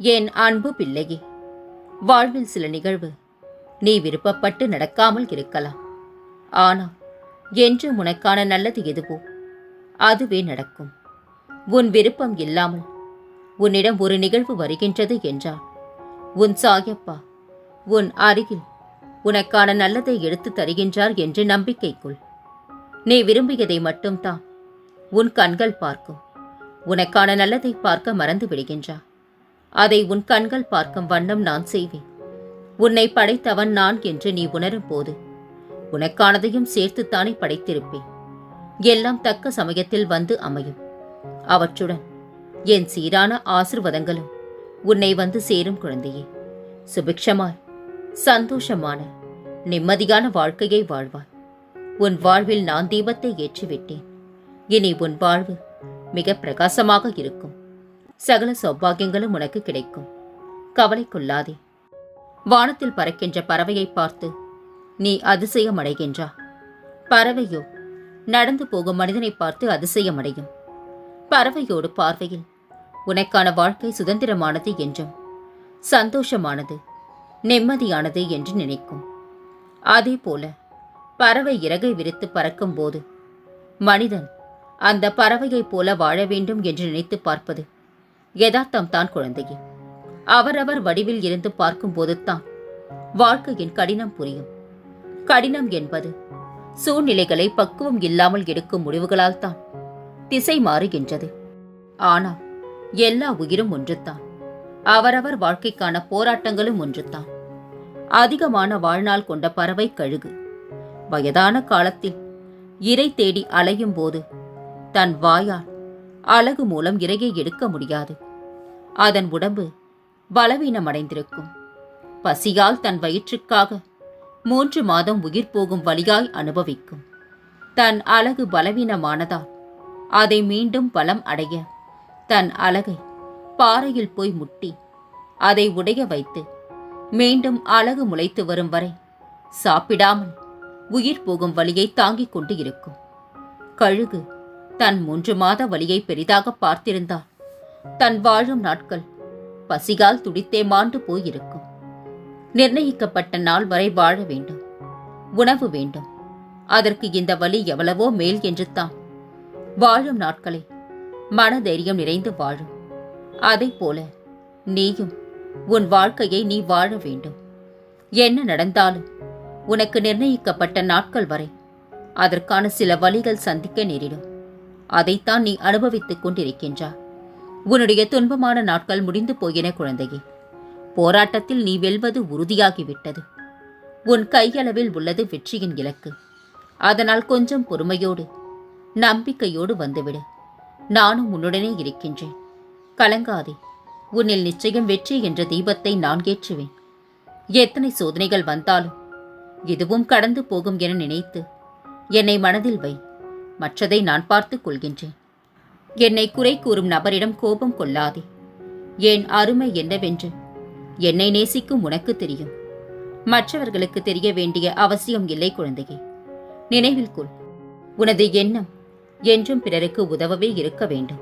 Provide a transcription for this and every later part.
என் அன்பு பிள்ளையே? வாழ்வில் சில நிகழ்வு நீ விருப்பப்பட்டு நடக்காமல் இருக்கலாம். ஆனால் என்று உனக்கான நல்லது எதுவோ அதுவே நடக்கும். உன் விருப்பம் இல்லாமல் உன்னிடம் ஒரு நிகழ்வு வருகின்றது என்றால் உன் சாயப்பா உன் அருகில் உனக்கான நல்லதை எடுத்து தருகின்றார் என்று நம்பிக்கைக்குள் நீ விரும்பியதை மட்டும்தான் உன் கண்கள் பார்க்கும். உனக்கான நல்லதை பார்க்க மறந்து விடுகின்றார் அதை உன் கண்கள் பார்க்கும் வண்ணம் நான் செய்வேன். உன்னை படைத்தவன் நான் என்று நீ உணரும் போது உனக்கானதையும் சேர்த்துத்தானே படைத்திருப்பேன். எல்லாம் தக்க சமயத்தில் வந்து அமையும். அவற்றுடன் என் சீரான ஆசிர்வாதங்களும் உன்னை வந்து சேரும் குழந்தையே. சுபிக்ஷமாய் சந்தோஷமான நிம்மதியான வாழ்க்கையை வாழ்வாய். உன் வாழ்வில் நான் தீபத்தை ஏற்றிவிட்டேன். இனி உன் வாழ்வு மிக பிரகாசமாக இருக்கும். சகல சௌபாகியங்களும் உனக்கு கிடைக்கும். கவலை கொள்ளாதே வானத்தில் பறக்கின்ற பறவையை பார்த்து நீ அதிசயம் அடைகின்றா பறவையோ நடந்து போகும் மனிதனை பார்த்து அதிசயமடையும். பறவையோடு பார்வையில் உனக்கான வாழ்க்கை சுதந்திரமானது என்றும் சந்தோஷமானது நிம்மதியானது என்று நினைக்கும். அதே போல பறவை இறகை விரித்து பறக்கும்போது மனிதன் அந்த பறவையைப் போல வாழ வேண்டும் என்று நினைத்து பார்ப்பது யதார்த்தம் தான் குழந்தையே. அவரவர் வடிவில் இருந்து பார்க்கும்போது தான் வாழ்க்கையின் கடினம் புரியும். கடினம் என்பது சூழ்நிலைகளை பக்குவம் இல்லாமல் எடுக்கும் முடிவுகளால் தான் திசை மாறுகின்றது. ஆனால் எல்லா உயிரும் ஒன்றுதான். அவரவர் வாழ்க்கைக்கான போராட்டங்களும் ஒன்றுதான். அதிகமான வாழ்நாள் கொண்ட பறவை கழுகு. வயதான காலத்தில் இரை தேடி அலையும் போது தன் வாயால் அழகு மூலம் இரையை எடுக்க முடியாது. அதன் உடம்பு பலவீனமடைந்திருக்கும். பசியால் தன் வயிற்றுக்காக மூன்று மாதம் உயிர் போகும் வழியாய் அனுபவிக்கும். தன் அழகு பலவீனமானதால் அதை மீண்டும் பலம் அடைய தன் அழகை பாறையில் போய் முட்டி அதை உடைய வைத்து மீண்டும் அழகு முளைத்து வரும் வரை சாப்பிடாமல் உயிர் போகும் வழியை தாங்கிக் கொண்டு இருக்கும். கழுகு தன் மூன்று மாத வழியை பெரிதாக பார்த்திருந்தாள் தன் வாழும் நாட்கள் பசிகால் துடித்தே மாண்டு போயிருக்கும். நிர்ணயிக்கப்பட்ட நாள் வரை வாழ வேண்டும் உணவு வேண்டும். அதற்கு இந்த வழி எவ்வளவோ மேல் என்று தான். வாழும் நாட்களை மனதைரியம் நிறைந்து வாழும். அதை போல நீயும் உன் வாழ்க்கையை நீ வாழ வேண்டும். என்ன நடந்தாலும் உனக்கு நிர்ணயிக்கப்பட்ட நாட்கள் வரை அதற்கான சில வழிகள் சந்திக்க நேரிடும். அதைத்தான் நீ அனுபவித்துக் கொண்டிருக்கின்றாய். உன்னுடைய துன்பமான நாட்கள் முடிந்து போயின குழந்தையே. போராட்டத்தில் நீ வெல்வது உறுதியாகிவிட்டது. உன் கையளவில் உள்ளது வெற்றியின் இலக்கு. அதனால் கொஞ்சம் பொறுமையோடு நம்பிக்கையோடு வந்துவிடு. நானும் உன்னுடனே இருக்கின்றேன். கலங்காதே. உன்னில் நிச்சயம் வெற்றி என்ற தீபத்தை நான் ஏற்றுவேன். எத்தனை சோதனைகள் வந்தாலும் இதுவும் கடந்து போகும் என நினைத்து என்னை மனதில் வை. மற்றதை நான் பார்த்துக் கொள்கின்றேன். என்னை குறை கூறும் நபரிடம் கோபம் கொள்ளாதே. என் அருமை என்னவென்று? என்னை நேசிக்கும் உனக்கு தெரியும். மற்றவர்களுக்கு தெரிய வேண்டிய அவசியம் இல்லை குழந்தையே. நினைவில் கொள். உனது எண்ணம் என்றும் பிறருக்கு உதவவே இருக்க வேண்டும்.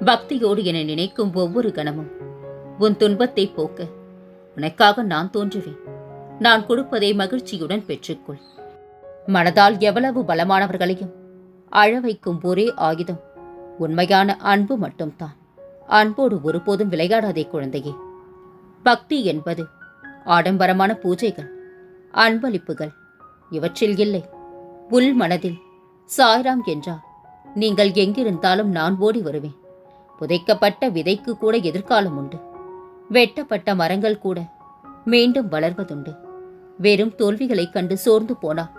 பக்தியோடு என நினைக்கும் ஒவ்வொரு கணமும். உன் துன்பத்தை போக்க உனக்காக நான் தோன்றுவேன். நான் கொடுப்பதை மகிழ்ச்சியுடன் பெற்றுக்கொள். மனதால் எவ்வளவு பலமானவர்களையும் அழவைக்கும் ஒரே ஆயுதம். உண்மையான அன்பு மட்டும்தான். அன்போடு ஒருபோதும் விளையாடாதே குழந்தையே. பக்தி என்பது ஆடம்பரமான பூஜைகள் அன்பளிப்புகள். இவற்றில் இல்லை. உள் மனதில் சாய்ராம் என்றால் நீங்கள் எங்கிருந்தாலும் நான் ஓடி வருவேன். புதைக்கப்பட்ட விதைக்கு கூட எதிர்காலம் உண்டு. வெட்டப்பட்ட மரங்கள் கூட மீண்டும் வளர்வதுண்டு. வெறும் தோல்விகளைக் கண்டு சோர்ந்து போனால்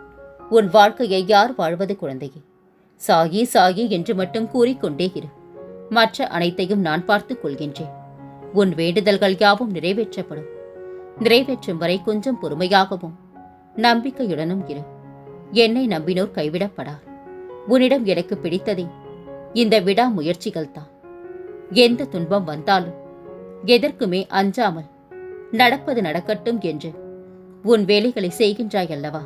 உன் வாழ்க்கையை யார் வாழ்வது குழந்தையே? சாகி சாகி என்று மட்டும் கூறிக்கொண்டே இரு. மற்ற அனைத்தையும் நான் பார்த்துக் கொள்கின்றேன். உன் வேண்டுதல்கள் யாவும் நிறைவேற்றப்படும். நிறைவேற்றும் வரை கொஞ்சம் பொறுமையாகவும் நம்பிக்கையுடனும் இரு. என்னை நம்பினோர் கைவிடப்படார். உன்னிடம் எனக்கு பிடித்ததே இந்த விடா முயற்சிகள் தான். எந்த துன்பம் வந்தாலும் எதற்குமே அஞ்சாமல் நடப்பது நடக்கட்டும் என்று உன் வேலைகளை செய்கின்றாய் அல்லவா?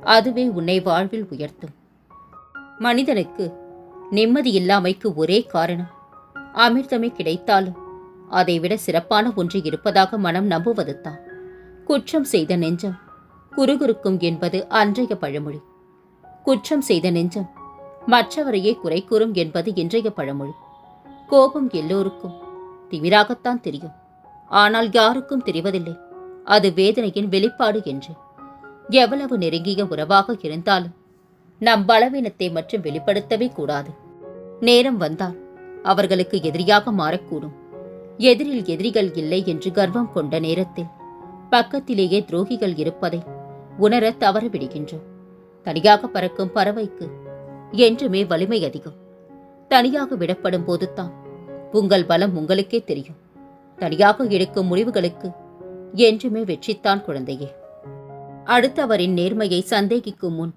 அதுவே உன்னை வாழ்வில் உயர்த்தும். மனிதனுக்கு நிம்மதி இல்லாமைக்கு ஒரே காரணம். அமிர்தமே கிடைத்தாலும் அதைவிட சிறப்பான ஒன்று இருப்பதாக மனம் நம்புவது தான் குற்றம் செய்த நெஞ்சம் குறுகுறுக்கும் என்பது அன்றைய பழமொழி. குற்றம் செய்த நெஞ்சம் மற்றவரையே குறை கூறும் என்பது இன்றைய பழமொழி. கோபம் எல்லோருக்கும் திமிராகத்தான் தெரியும். ஆனால் யாருக்கும் தெரிவதில்லை. அது வேதனையின் வெளிப்பாடு என்று. எவ்வளவு நெருங்கிய உறவாக இருந்தாலும் நம் பலவீனத்தை மட்டும் வெளிப்படுத்தவே கூடாது. நேரம் வந்தால் அவர்களுக்கு எதிரியாக மாறக்கூடும். எதிரில் எதிரிகள் இல்லை என்று கர்வம் கொண்ட நேரத்தில் பக்கத்திலேயே துரோகிகள் இருப்பதை உணர தவறவிடுகின்றோம். தனியாக பறக்கும் பறவைக்கு என்றுமே வலிமை அதிகம். தனியாக விடப்படும் போதுதான் உங்கள் பலம் உங்களுக்கே தெரியும். தனியாக எடுக்கும் முடிவுகளுக்கு என்றுமே வெற்றித்தான் குழந்தையே. அடுத்தவரின் நேர்மையை சந்தேகிக்கும் முன்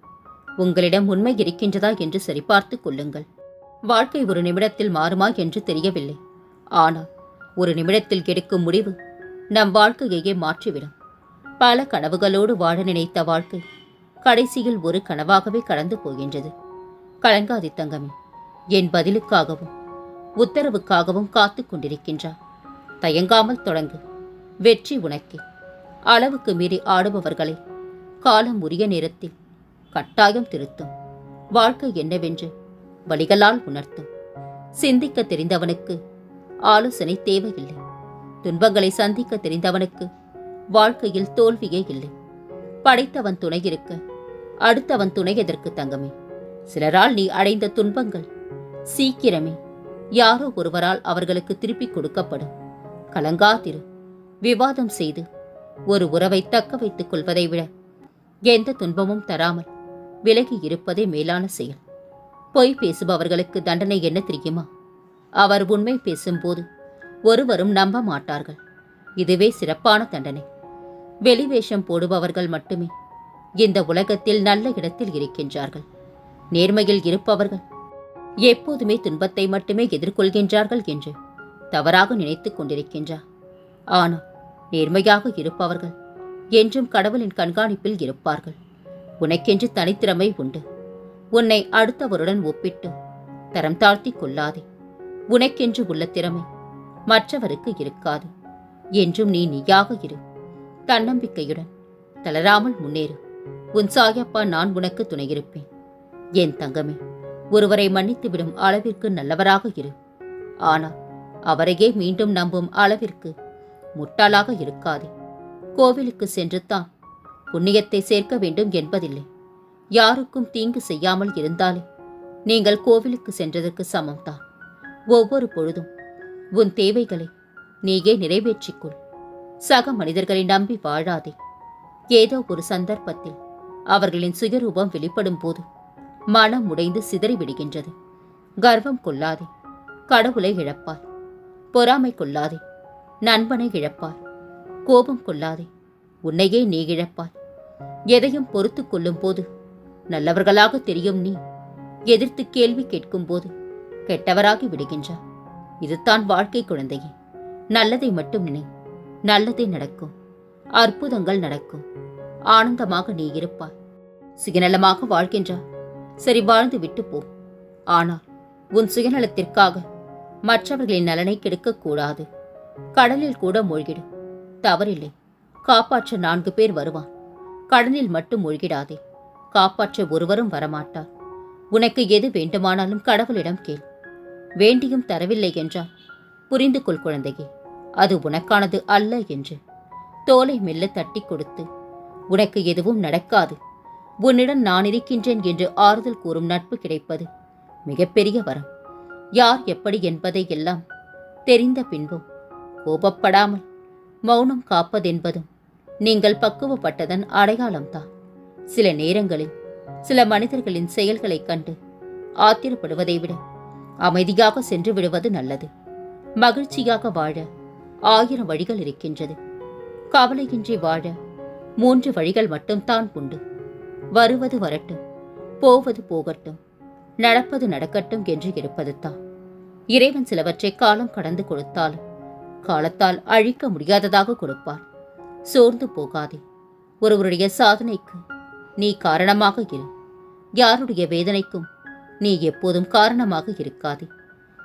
உங்களிடம் உண்மை இருக்கின்றதா என்று சரிபார்த்துக் கொள்ளுங்கள். வாழ்க்கை ஒரு நிமிடத்தில் மாறுமா என்று தெரியவில்லை. ஆனால் ஒரு நிமிடத்தில் எடுக்கும் முடிவு நம் வாழ்க்கையையே மாற்றிவிடும். பல கனவுகளோடு வாழ நினைத்த வாழ்க்கை கடைசியில் ஒரு கனவாகவே கடந்து போகின்றது. கலங்காதி தங்கமே என் பதிலுக்காகவும் உத்தரவுக்காகவும் காத்து கொண்டிருக்கின்றார் தயங்காமல் தொடங்கு. வெற்றி உனக்கே. அளவுக்கு மீறி ஆடுபவர்களை காலம் உரிய நேரத்தில் கட்டாயம் திருத்தும். வாழ்க்கை என்னவென்று வழிகளால் உணர்த்தும். சிந்திக்க தெரிந்தவனுக்கு ஆலோசனை தேவையில்லை. துன்பங்களை சந்திக்க தெரிந்தவனுக்கு வாழ்க்கையில் தோல்வியே இல்லை. படைத்தவன் துணை இருக்க அடுத்தவன் துணை எதற்கு தங்கமே? சிலரால் நீ அடைந்த துன்பங்கள் சீக்கிரமே யாரோ ஒருவரால் அவர்களுக்கு திருப்பிக் கொடுக்கப்படும். கலங்காதிரு. விவாதம் செய்து ஒரு உறவை தக்க வைத்துக் கொள்வதை விட எந்த துன்பமும் தராமல் விலகி இருப்பதே மேலான செயல். பொய் பேசுபவர்களுக்கு தண்டனை என்ன தெரியுமா? அவர் உண்மை பேசும்போது ஒருவரும் நம்ப மாட்டார்கள். இதுவே சிறப்பான தண்டனை. வெளிவேஷம் போடுபவர்கள் மட்டுமே இந்த உலகத்தில் நல்ல இடத்தில் இருக்கின்றார்கள். நேர்மையில் இருப்பவர்கள் எப்போதுமே துன்பத்தை மட்டுமே எதிர்கொள்கின்றார்கள் என்று தவறாக நினைத்துக் கொண்டிருக்கின்றார். ஆனால் நேர்மையாக இருப்பவர்கள் என்றும் கடவுளின் கண்காணிப்பில் இருப்பார்கள். உனக்கென்று தனித்திறமை உண்டு. உன்னை அடுத்தவருடன் ஒப்பிட்டு தரம் தாழ்த்தி கொள்ளாதே. உனக்கென்று உள்ள திறமை மற்றவருக்கு இருக்காது. என்றும் நீ நீயாக இரு. தன்னம்பிக்கையுடன் தளராமல் முன்னேறு. உன் சாயப்பா நான் உனக்கு துணையிருப்பேன். என் தங்கமே ஒருவரை மன்னித்துவிடும் அளவிற்கு நல்லவராக இரு. ஆனால் அவரையே மீண்டும் நம்பும் அளவிற்கு முட்டாளாக இருக்காதே. கோவிலுக்கு சென்று தான் புண்ணியத்தை சேர்க்க வேண்டும் என்பதில்லை. யாருக்கும் தீங்கு செய்யாமல் இருந்தாலே நீங்கள் கோவிலுக்கு சென்றதற்கு சமம்தான். ஒவ்வொரு பொழுதும் உன் தேவைகளை நீயே நிறைவேற்றிக்கொள். சக மனிதர்களை நம்பி வாழாதே. ஏதோ ஒரு சந்தர்ப்பத்தில் அவர்களின் சுயரூபம் வெளிப்படும் போது மனம் உடைந்து சிதறிவிடுகின்றது. கர்வம் கொள்ளாதே. கடவுளை இழப்பாய். பொறாமை கொள்ளாதே. நண்பனை இழப்பாய். கோபம் கொள்ளாதே. உன்னையே நீ இழப்பாய். எதையும் பொறுத்து கொள்ளும் போது நல்லவர்களாக தெரியும் நீ எதிர்த்து கேள்வி கேட்கும் போது கெட்டவராகி விடுகின்றார் இதுதான் வாழ்க்கை குழந்தையே. நல்லதை மட்டும் நினை. நல்லதே நடக்கும். அற்புதங்கள் நடக்கும். ஆனந்தமாக நீ இருப்பாய். சுயநலமாக வாழ்கின்றார் சரி வாழ்ந்து விட்டு போ. ஆனால் உன் சுயநலத்திற்காக மற்றவர்களின் நலனை கெடுக்கக்கூடாது கடலில் கூட மூழ்கிடு. தவறில்லை. காப்பாற்ற நான்கு பேர் வருவான். கடலில் மட்டும் மூழ்கிடாதே. காப்பாற்ற ஒருவரும் வரமாட்டார். உனக்கு எது வேண்டுமானாலும் கடவுளிடம் கேள். வேண்டியும் தரவில்லை என்றால் புரிந்து கொள் குழந்தையே அது உனக்கானது அல்ல என்று. தோலை மெல்ல தட்டி கொடுத்து உனக்கு எதுவும் நடக்காது. உன்னிடம் நான் இருக்கின்றேன் என்று ஆறுதல் கூறும் நட்பு கிடைப்பது மிகப்பெரிய வரம். யார் எப்படி என்பதை எல்லாம் தெரிந்த பின்பும் கோபப்படாமல் மௌனம் காப்பதென்பதும் நீங்கள் பக்குவப்பட்டதன் அடையாளம்தான். சில நேரங்களில் சில மனிதர்களின் செயல்களைக் கண்டு ஆத்திரப்படுவதை விட அமைதியாக சென்று விடுவது நல்லது. மகிழ்ச்சியாக வாழ ஆயிரம் வழிகள் இருக்கின்றது. கவலையின்றி வாழ மூன்று வழிகள் மட்டும்தான் உண்டு. வருவது வரட்டும் போவது போகட்டும் நடப்பது நடக்கட்டும் என்று இருப்பது தான் இறைவன் சிலவற்றை காலம் கடந்து கொடுத்தாலும் காலத்தால் அழிக்க முடியாததாக கொடுப்பார். சோர்ந்து போகாதே. ஒருவருடைய சாதனைக்கு நீ காரணமாக இரு. யாருடைய வேதனைக்கும் நீ எப்போதும் காரணமாக இருக்காதே.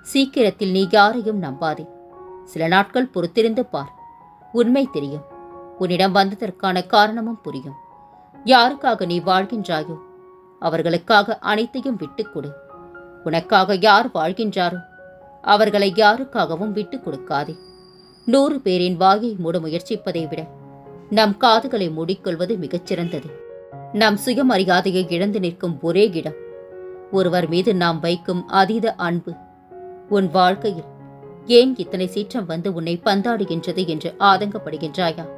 சீக்கிரத்தில் நீ யாரையும் நம்பாதே. சில நாட்கள் பொறுத்திருந்து பார். உண்மை தெரியும். உன்னிடம் வந்ததற்கான காரணமும் புரியும். யாருக்காக நீ வாழ்கின்றாயோ அவர்களுக்காக அனைத்தையும் விட்டுக் கொடு உனக்காக யார் வாழ்கின்றாரோ அவர்களை யாருக்காகவும் விட்டுக் கொடுக்காதே. நூறு பேரின் வாயை மூட முயற்சிப்பதை விட நம் காதுகளை மூடிக்கொள்வது மிகச்சிறந்தது. நம் சுயமரியாதையை இழந்து நிற்கும் ஒரே இடம். ஒருவர் மீது நாம் வைக்கும் அதீத அன்பு. உன் வாழ்க்கையில் ஏன் இத்தனை சீற்றம் வந்து உன்னை பந்தாடுகின்றது என்று ஆதங்கப்படுகின்றாயா?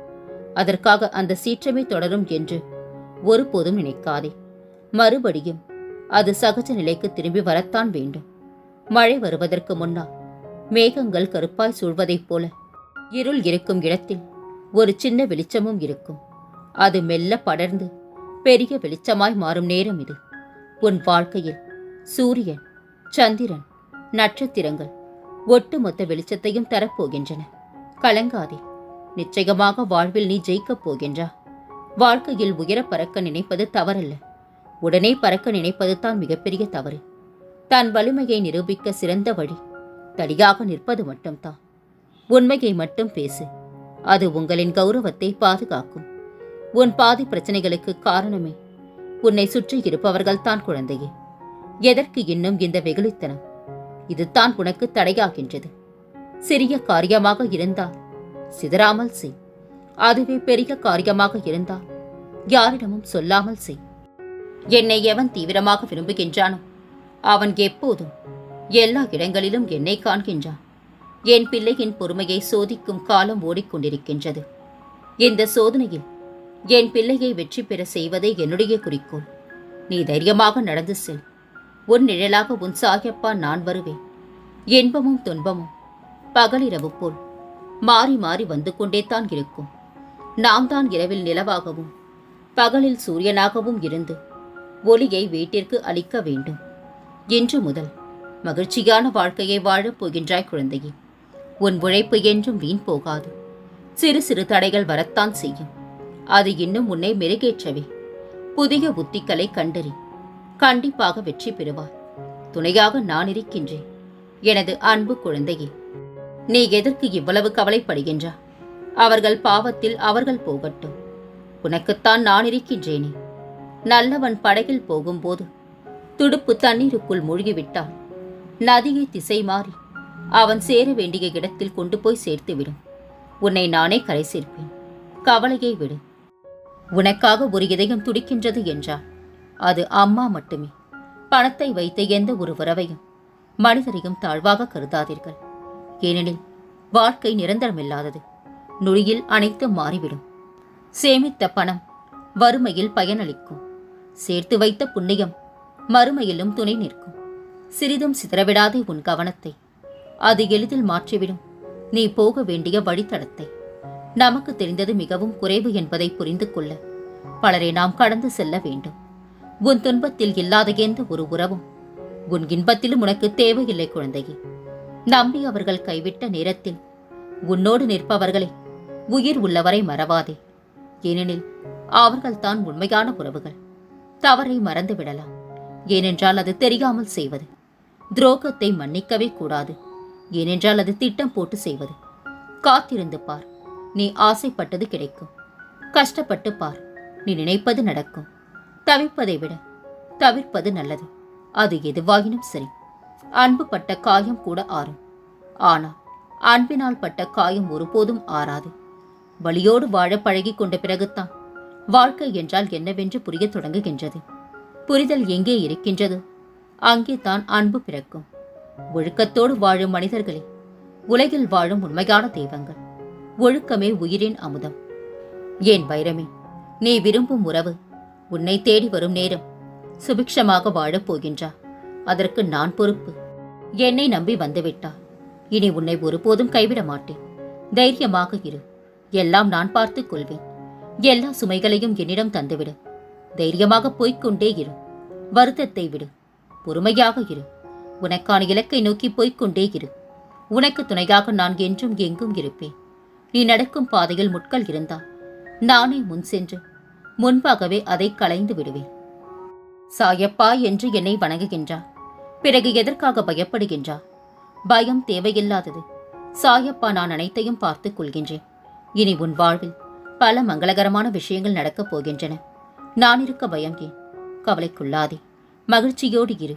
அதற்காக அந்த சீற்றமே தொடரும் என்று ஒருபோதும் நினைக்காதே. மறுபடியும் அது சகஜ நிலைக்கு திரும்பி வரத்தான் வேண்டும். மழை வருவதற்கு முன்னால் மேகங்கள் கருப்பாய் சூழ்வதைப் போல இருள் இருக்கும் இடத்தில் ஒரு சின்ன வெளிச்சமும் இருக்கும். அது மெல்ல படர்ந்து பெரிய வெளிச்சமாய் மாறும் நேரம் இது. உன் வாழ்க்கையில் சூரியன் சந்திரன் நட்சத்திரங்கள் ஒட்டுமொத்த வெளிச்சத்தையும் தரப்போகின்றன. கலங்காதே. நிச்சயமாக வாழ்வில் நீ ஜெயிக்கப் போகின்றா. வாழ்க்கையில் உயர பறக்க நினைப்பது தவறல்ல. உடனே பறக்க நினைப்பது தான் மிகப்பெரிய தவறு. தன் வலிமையை நிரூபிக்க சிறந்த வழி தடியாக நிற்பது மட்டும்தான். உண்மையை மட்டும் பேசு. அது உங்களின் கௌரவத்தை பாதுகாக்கும். உன் பாதி பிரச்சனைகளுக்கு காரணமே. உன்னை சுற்றி இருப்பவர்கள் தான் குழந்தையே. எதற்கு இன்னும் இந்த வெகுளித்தனம்? இதுதான் உனக்கு தடையாகின்றது. சிறிய காரியமாக இருந்தால் சிதறாமல் செய். அதுவே பெரிய காரியமாக இருந்தால் யாரிடமும் சொல்லாமல் செய். என்னை எவன் தீவிரமாக விரும்புகின்றானோ அவன் எப்போதும் எல்லா இடங்களிலும் என்னை காண்கின்றான். என் பிள்ளையின் பொறுமையை சோதிக்கும் காலம் ஓடிக்கொண்டிருக்கின்றது. இந்த சோதனையில் என் பிள்ளையை வெற்றி பெற செய்வதே என்னுடைய குறிக்கோள். நீ தைரியமாக நடந்து செல். உன் நிழலாக உன் சாயப்பா நான் வருவேன். இன்பமும் துன்பமும் பகலிரவு போல் மாறி மாறி வந்து கொண்டே தான் இருக்கும். நாம் தான் இரவில் நிலவாகவும் பகலில் சூரியனாகவும் இருந்து ஒளியை வீட்டிற்கு அளிக்க வேண்டும். இன்று முதல் மகிழ்ச்சியான வாழ்க்கையை வாழப் போகின்றாய் குழந்தையே. உன் உழைப்பு என்றும் வீண் போகாது. சிறு சிறு தடைகள் வரத்தான் செய்யும். அது இன்னும் உன்னை மெருகேற்றவே. புதிய உத்திகளை கண்டறி. கண்டிப்பாக வெற்றி பெறுவார் துணையாக நான் இருக்கின்றேன். எனது அன்பு குழந்தையே நீ எதற்கு இவ்வளவு கவலைப்படுகின்றா? அவர்கள் பாவத்தில் அவர்கள் போகட்டும். உனக்குத்தான் நான் இருக்கின்றேனே. நல்லவன் படகில் போகும்போது துடுப்பு தண்ணீருக்குள் மூழ்கிவிட்டால் நதியை திசை மாறி அவன் சேர வேண்டிய இடத்தில் கொண்டு போய் சேர்த்துவிடும். உன்னை நானே கரை சேர்ப்பேன். கவலையை விடு. உனக்காக ஒரு இதயம் துடிக்கின்றது என்றால் அது அம்மா மட்டுமே. பணத்தை வைத்த எந்த ஒரு உறவையும் மனிதரையும் தாழ்வாக கருதாதீர்கள். ஏனெனில் வாழ்க்கை நிரந்தரமில்லாதது. நொடியில் அனைத்தும் மாறிவிடும். சேமித்த பணம் வறுமையில் பயனளிக்கும். சேர்த்து வைத்த புண்ணியம் மறுமையிலும் துணை நிற்கும். சிறிதும் சிதறவிடாதே உன் கவனத்தை. அது எளிதில் மாற்றிவிடும். நீ போக வேண்டிய வழித்தடத்தை. நமக்கு தெரிந்தது மிகவும் குறைவு என்பதை புரிந்து கொள்ள. பலரை நாம் கடந்து செல்ல வேண்டும். உன் துன்பத்தில் இல்லாத எந்த ஒரு உறவும் உன் இன்பத்திலும் உனக்கு தேவையில்லை குழந்தையே. நம்பி அவர்கள் கைவிட்ட நேரத்தில் உன்னோடு நிற்பவர்களை உயிர் உள்ளவரை மறவாதே. ஏனெனில் அவர்கள்தான் உண்மையான உறவுகள். தவறை மறந்து விடலாம். ஏனென்றால் அது தெரியாமல் செய்வது. துரோகத்தை மன்னிக்கவே கூடாது. ஏனென்றால் அது திட்டம் போட்டு செய்வது. காத்திருந்து பார். நீ ஆசைப்பட்டது கிடைக்கும். கஷ்டப்பட்டு பார். நீ நினைப்பது நடக்கும். தவிப்பதை விட தவிர்ப்பது நல்லது. அது எதுவாகினும் சரி. அன்பு பட்ட காயம் கூட ஆறும். ஆனால் அன்பினால் பட்ட காயம் ஒருபோதும் ஆறாது. வழியோடு வாழ பழகி கொண்ட பிறகுத்தான் வாழ்க்கை என்றால் என்னவென்று புரியத் தொடங்குகின்றது. புரிதல் எங்கே இருக்கின்றதோ? அங்கே தான் அன்பு பிறக்கும். ஒழுக்கத்தோடு வாழும் மனிதர்களே உலகில் வாழும் உண்மையான தெய்வங்கள் ஒழுக்கமே உயிரின் அமுதம். ஏன் வைரமே நீ விரும்பும் உறவு உன்னை தேடி வரும் நேரம் சுபிக்ஷமாக வாழப் போகின்றா? அதற்கு நான் பொறுப்பு. என்னை நம்பி வந்துவிட்டா? இனி உன்னை ஒருபோதும் கைவிட மாட்டேன். தைரியமாக இரு. எல்லாம் நான் பார்த்துக் கொள்வேன். எல்லா சுமைகளையும் என்னிடம் தந்துவிடு. தைரியமாக போய்க்கொண்டே இரு. வருத்தத்தை விடு. பொறுமையாக இரு. உனக்கான இலக்கை நோக்கி போய்க்கொண்டே இரு. உனக்கு துணையாக நான் என்றும் எங்கும் இருப்பேன். நீ நடக்கும் பாதையில் முட்கள் இருந்தால் நானே முன் சென்று முன்பாகவே அதை களைந்து விடுவேன். சாயப்பா என்று என்னை வணங்குகின்றார். பிறகு எதற்காக பயப்படுகின்றார்? பயம் தேவையில்லாதது. சாயப்பா நான் அனைத்தையும் பார்த்துக் கொள்கின்றேன். இனி உன் வாழ்வில் பல மங்களகரமான விஷயங்கள் நடக்கப் போகின்றன. நான் இருக்க பயம் ஏன் கவலைக்குள்ளாதே. மகிழ்ச்சியோடு இரு.